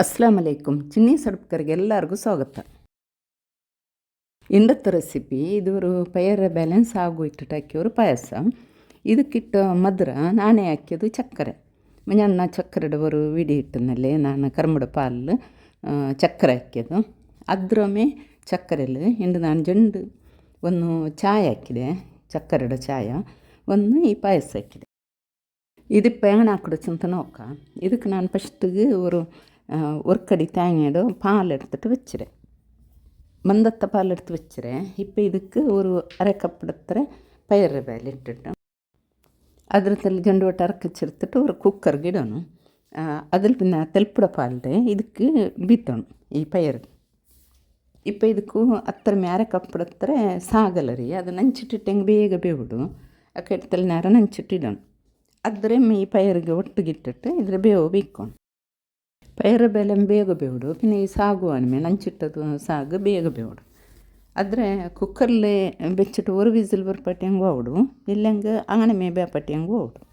ಅಸ್ಲಾಂ ಅಲೈಕುಂ ಚಿನ್ನಿ ಸೊಡ್ಕರಿಗೆ ಎಲ್ಲರಿಗೂ ಸ್ವಾಗತ. ಇಂದತ್ತು ರೆಸಿಪಿ ಇದುವರು ಪೈರ ಬ್ಯಾಲೆನ್ಸ್ ಆಗೋಯ್ತು ಹಾಕಿಯವರು ಪಾಯಸ. ಇದಕ್ಕಿಟ್ಟು ಮಧುರ ನಾನೇ ಹಾಕಿದ್ದು ಚಕ್ಕರೆ. ಮನೆಯನ್ನ ಚಕ್ಕರೆ ಇಡುವರು ವಿಡಿ ಹಿಟ್ಟಿನಲ್ಲಿ ನಾನು ಕರ್ಮಡ ಪಾಲು ಚಕ್ಕರೆ ಹಾಕಿದ್ದು ಅದ್ರೊಮ್ಮೆ ಚಕ್ಕರೆಲಿ ಇಂದು ನಾನು ಜಂಡು ಒಂದು ಚಾಯ್ ಹಾಕಿದೆ, ಚಕ್ಕರೆಡ ಚಾಯ. ಒಂದು ಈ ಪಾಯಸ ಹಾಕಿದೆ. ಇದು ಪೇಣ ಹಾಕಿಡು ಚಂತನ ನೋಕ ಇದಕ್ಕೆ ನಾನು ಫಸ್ಟಿಗೆ ಅವರು ஒருக்கடி தேங்காயிடும் பால் எடுத்துகிட்டு வச்சுறேன் மந்தத்தை பால் எடுத்து வச்சுறேன் இப்போ இதுக்கு ஒரு அரை கப் எடுத்துகிற பயிறு வேலை இட்டுட்டோம் அதில் கண்டு விட்டு அரைக்கச்சு எடுத்துட்டு ஒரு குக்கருக்கு இடணும். அதில் பின்ன தெல்புட பால் இதுக்கு பீத்தணும் ಈ ಪೈರು ಇಪ್ಪ ಇದಕ್ಕೂ ಹತ್ತರ ಮ್ಯಾರೆ ಕಪ್ಪಡತ್ತರ ಸಾಗಲ್ಲ ರೀ ಅದು ನಂಚಿಟ್ಟಿಟ್ಟು ಹೆಂಗೆ ಬೇಗ ಬೇವಿಡು ಕೆಟ್ಟದಲ್ಲಿ ನಾರ ನಂಚಿಟ್ಟಿಡೋಣ ಅದ್ರ ಈ ಪೈರಿಗೆ ಒಟ್ಟಿಗಿಟ್ಟಿಟ್ಟು ಇದ್ರ ಬೇವು ಬೀಕ್ಕೊಂಡು ಪೈರ ಬೇಲೆ ಬೇಗ ಬೇವಿಡು പിന്നെ ಈ ಸಾಗು ಅನ್ಮೆ ನಂಚಿಟ್ಟದು ಸಾಗು ಬೇಗ ಬೇವಿಡು ಆದರೆ ಕುಕ್ಕರ್ಲೆ ಬೆಚ್ಚಿಟ್ಟು ഒരു ವಿಸಿಲ್ ಬರ್ಪಟ್ಟಿ ಹಂಗೆ ಹೋಗ್ಬಿಡು ಇಲ್ಲಂಗೆ ಅಂಗನೆ ಮೇ ಬೇಪಟ್ಟಿ ಹಂಗೆ ಹೋಗ್ಬಿಡು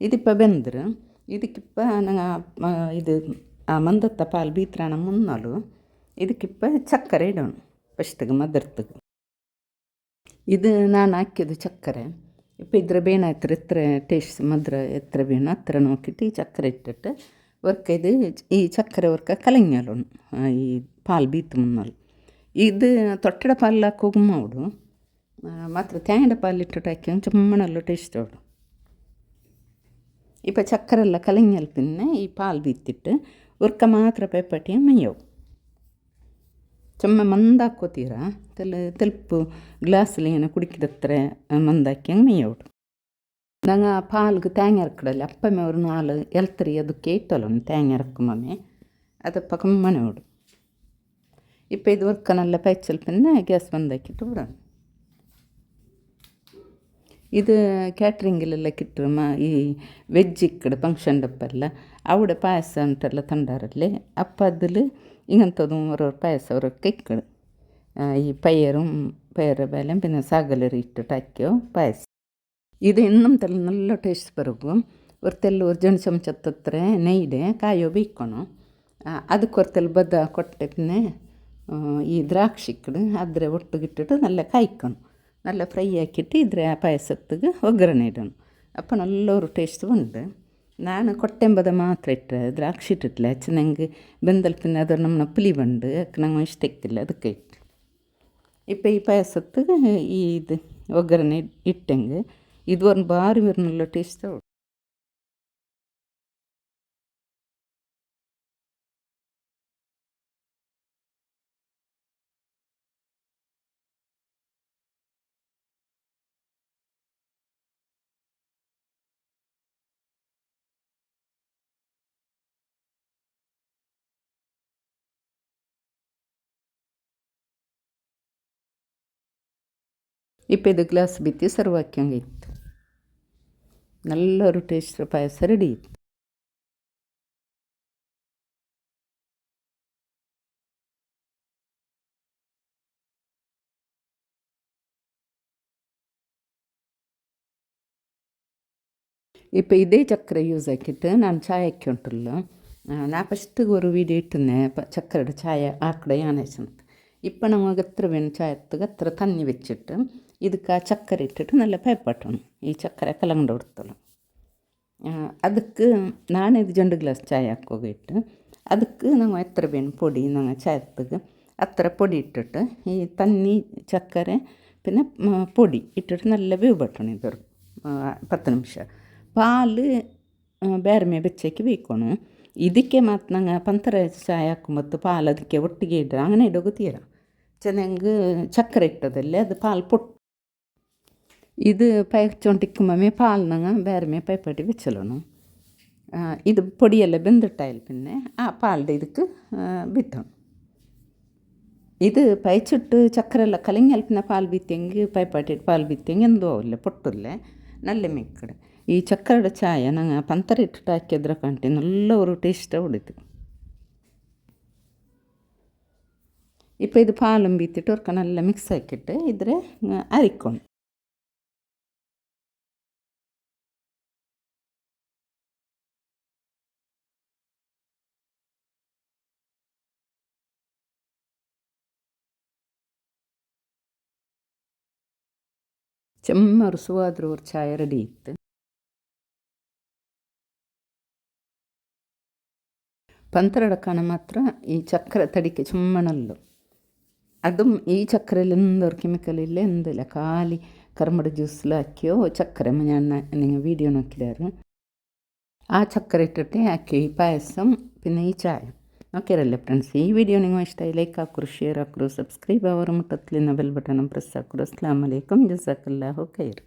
ഇതിപ്പ ಬೆಂದ್ರೆ ಇದಕ್ಕಿಪ್ಪ ನಂಗೆ ಇದು ಆ ಮಂದತ್ತ ಪಾಲು ಬೀತ್ರಾಣ ಮುನ್ನಲು ಇದಕ್ಕಿಪ್ಪ ಚಕ್ಕರೆ ಇಡೋಣ ಫಸ್ಟಿಗೆ ಮದರ್ತಗೆ ಇದು ನಾನು ಹಾಕಿದ್ದು ಚಕ್ಕರೆ ಇಪ್ಪ ಇದ್ರ ಬೇಣ ಹತ್ರ ಎತ್ತರ ಟೇಸ್ಟ್ ಮದ್ರ ಎತ್ತರ ಬೇಣ ಹತ್ರ ನೋಕಿಟ್ಟು ಈ ಚಕ್ಕರೆ ಇಟ್ಟಿಟ್ಟು ಒರ್ಕ ಇದು ಈ ಚಕ್ಕರೆ ಒರ್ಕ ಕಲಂಗ್ಯಾಲು ಈ ಪಾಲು ಬೀತ್ ಮುನ್ನಲು ಇದು ತೊಟ್ಟಡ ಪಾಲು ಹಾಕೋಗಿ ಮಾಡು ಮಾತ್ರ ತೇಂಗಡ ಪಾಲು ಇಟ್ಟಿಟ್ಟು ಹಾಕಿ ಚುಮ್ಮಣಲ್ಲು ಟೇಸ್ಟ್ ಅವಡು ಇಪ್ಪ ಚಕ್ಕರೆಲ್ಲ ಕಲಂಗ್ಯಾಲ್ ಪಿನ್ನೆ ಈ ಪಾಲು ಬೀತ್ತಿಟ್ಟು ಒರ್ಕ ಮಾತ್ರ ಪೆಪ್ಪಟಿ ಮೈಯವು ಚೊಮ್ಮೆ ಮಂದಾಕೋತೀರ ತೆಲ್ ತೆಲ್ಪು ಗ್ಲಾಸಲ್ಲಿ ಏನೋ ಕುಡಿಕಿದತ್ರ ಮಂದಾಕಿ ಹಂಗೆ ಮೇಯೋಡು ನಂಗೆ ಪಾಲ್ಗೆ ತೇಂಗ ಇರಕಡಲ್ಲ ಅಪ್ಪಮ್ಮೆ ಅವ್ರು ನಾಲ್ ಎಲ್ತರಿ ಅದಕ್ಕೆ ಇಟ್ಟಲ್ಲ ತೇಂಗ ಇರಕ್ಕಮ್ಮೆ ಅದಪ್ಪ ಕಮ್ಮನೆ ಓಡು ಇಪ್ಪ ಇದು ಒರ್ಕನೆಲ್ಲ ಪೈಚಲ್ ಪಿನ್ನ ಗ್ಯಾಸ್ ಬಂದಾಕಿಟ್ಟು ಬಿಡೋಣ ഇത് ಕ್ಯಾಟ್ರಿಂಗಿಲೆಲ್ಲ ಕಿಟ್ಟರು ಮಾ ಈ ವೆಜ್ ಇಕ್ಕಡೆ ಫಂಕ್ಷನ್ ಡಪ್ಪೆಲ್ಲ ಅವಡೆ ಪಾಯಸ ಉಂಟಲ್ಲ ತಂಡಾರಲ್ಲಿ ಅಪ್ಪ അതിൽ ഇങ്ങനത്തതും ഓരോ പായസം അവരൊക്കെ ഇക്കട് ഈ പയറും പയറ് ബലം പിന്നെ സകലറി ഇട്ടിട്ട് അക്കിയോ പായസം ഇത് എന്നും തന്നെ നല്ല ടേസ്റ്റ് ಬರಕು ಒರ್ತೆಲ್ಲು ಒರ್ಜನ ಚಮಚತ್ತತ್ರ ನೆಯ್ದೆ ಕಾಯೋ ಬೇಯ್ಕೊಣು ಅದಕ್ಕೆ ಒರ್ತೆಲ್ ಬದ ಕೊಟ್ಟೆ ಈ ದ್ರಾಕ್ಷಿಕ್ಕಡು ಅದ್ರ ಒಟ್ಟುಗಿಟ್ಟಿಟ್ಟು നല്ല ಕಾಯ್ಕೊಣು. നല്ല ಫ್ರೈ ಆಕಿಟ್ಟು ಇದ್ರ ಪಾಯಸತ್ತಿಗೆ ಒಗ್ಗರಣೆ ಇಡೋಣ. ಅಪ್ಪ ನಲ್ಲೊರು ಟೇಸ್ಟ್ ಉಂಟು. ನಾನು ಕೊಟ್ಟೆಂಬದ ಮಾತ್ರ ಇಟ್ಟೆ ದ್ರಾಕ್ಷಿ ಇಟ್ಟಿಲ್ಲ ಚೆನ್ನಾಗಿ ಬೆಂದಲ್ಪಿನ ಅದರ ನಮ್ಮನ್ನ ಪುಲಿ ಬಂಡು ನಂಗೆ ಇಷ್ಟ ಇಕ್ಕಿಲ್ಲ, ಅದಕ್ಕೆ ಇಟ್ಟು. ಇಪ್ಪ ಈ ಪಾಯಸತ್ತಿಗೆ ಈ ಇದು ಒಗ್ಗರಣೆ ಇಟ್ಟಂಗೆ. ಇದು ಒಂದು ಬಾರಿ మీరు నల్ల టేస్ట్ ಇಪ್ಪ ಇದು ಗ್ಲಾಸ್ ಬಿತ್ತಿ ಸರ್ವ್ ಹಾಕ್ಯಂಗೈತಿ നല്ലൊരു ടേസ്റ്റ് പായസം റെഡി ഇപ്പോൾ ಇದೇ ಚಕ್ರ ಯೂಸ್ ಹಾಕಿಟ್ಟು ನಾನು ಚಾಯ್ ಹಾಕಿ ಉಂಟಲ್ಲ ನಾ ಫಸ್ಟಿಗೆ ഒരു വീഡിയോ ഇട്ടുന്നേ ചക്കരയുടെ ചായ ആക്കടെ ആനേച്ചെന്ന് ഇപ്പം നമുക്ക് എത്ര വേണം ചായത്തുക എത്ര തന്നി വെച്ചിട്ട് ಇದಕ್ಕೆ ಚಕ್ಕರೆ ಇಟ್ಟಿಟ್ಟು നല്ല ಪೈಪಟ್ಟೋಣ ಈ ಚಕ್ಕರೆ ಕಲಂಗಡ ಉಡ್ತಲ್ಲ ಅದಕ್ಕೆ ನಾನು ಇದು ಜಂಡು ಗ್ಲಾಸ್ ಚಾಯ್ ಹಾಕೋಗಿಟ್ಟು ಅದಕ್ಕೆ ನಾವು ಎತ್ತರ ಬೇನು പൊടി ನಂಗೆ ಚಾಯತ್ತಿಗೆ അത്ര പൊടി ഇട്ടിട്ട് ഈ തന്നി ചക്കര പിന്നെ പൊടി ഇട്ടിട്ട് നല്ല വേവ് പറ്റണം ഇതൊരു പത്ത് നിമിഷം പാല് ಬೇರೆ ಮೇ ಬೆಚ್ಚಕ್ಕೆ ಬೇಯ್ಕೊಣು ಇದಕ್ಕೆ ಮತ್ತು ನಂಗೆ ಪಂತರ ಚಾಯ್ ಹಾಕೊಂಬತ್ತು ಪಾಲು ಅದಕ್ಕೆ ಒಟ್ಟಿಗೆ ಇಡ್ರೆ അങ്ങനെ ಇಡೋಗು ತೀರ ಚೆನ್ನಾಗಿ ಚಕ್ಕರೆ ಇಟ್ಟದಲ್ಲಿ ಅದು ಪಾಲು ಪೊಟ್ಟು ഇത് പയച്ചോണ്ടിരിക്കുമ്പോൾ പാലിനങ്ങ് വേറെ പൈപ്പായിട്ട് വെച്ചലോണം ഇത് പൊടിയെല്ലാം വെന്തിട്ടായാൽ പിന്നെ ആ പാലിന്റെ ഇതിക്ക് വിത്തണം. ഇത് പയച്ചിട്ട് ചക്കരല്ല കലങ്ങിയാൽ പിന്നെ പാൽ വിത്തെങ്കിൽ പൈപ്പാട്ടിട്ട് പാൽ വിത്തെങ്കിൽ എന്തോ ആവില്ല പൊട്ടില്ലേ നല്ല മിക്കട്. ഈ ചക്കരയുടെ ചായ ഞങ്ങൾ പന്തറിട്ടിട്ട് ആക്കിയതിരെ കണ്ടി നല്ല ഒരു ടേസ്റ്റ് കൊടുത്തു ഇപ്പോൾ ഇത് പാലും വീത്തിട്ട് ഒരു നല്ല മിക്സ് ആക്കിയിട്ട് ഇതിരെ അരിക്കണം ಚೆಮ್ಮರ್ಸುವಾದ್ರೂ ಅವ್ರ ಚಾಯ ರೆಡಿ ಇತ್ತು ಪಂತ್ರಡ ಕಣ ಮಾತ್ರ ಈ ಚಕ್ರ ತಡಿಕೆ ಚುಮ್ಮಣಲ್ಲು ಅದು ಈ ಚಕ್ರೆಲ್ಲೊಂದೊರು ಕೆಮಿಕಲ್ ಇಲ್ಲ ಎಂದಿಲ್ಲ ಖಾಲಿ ಕರ್ಮಡ ಜ್ಯೂಸ್ಲ ಹಾಕಿಯೋ ಚಕ್ಕರೆ ಮನೆಯಣ್ಣ നിങ്ങൾ വീഡിയോ നോക്കിയാറ് ആ ചക്കര ഇട്ടിട്ട് ആക്കി പായസം പിന്നെ ഈ ചായ ಓಕೆರಲ್ಲೇ ಫ್ರೆಂಡ್ಸ್ ಈ ವಿಡಿಯೋ ನಿಮ್ಮ ಇಷ್ಟ ಲೈಕ್ ಹಾಕ್ರು ಶೇರ್ ಹಾಕ್ರು ಸಬ್ಸ್ಕ್ರೈಬ್ ಅವರು ಮುಟ್ಟತ್ಲಿನ ಬೆಲ್ ಬಟನ್ ಪ್ರೆಸ್ ಹಾಕ್ರು ಅಸ್ಲಾಮ್ ಅಲೈಕಮ್ ಜಸಾಕಲ್ಲಾಹು ಖೈರ್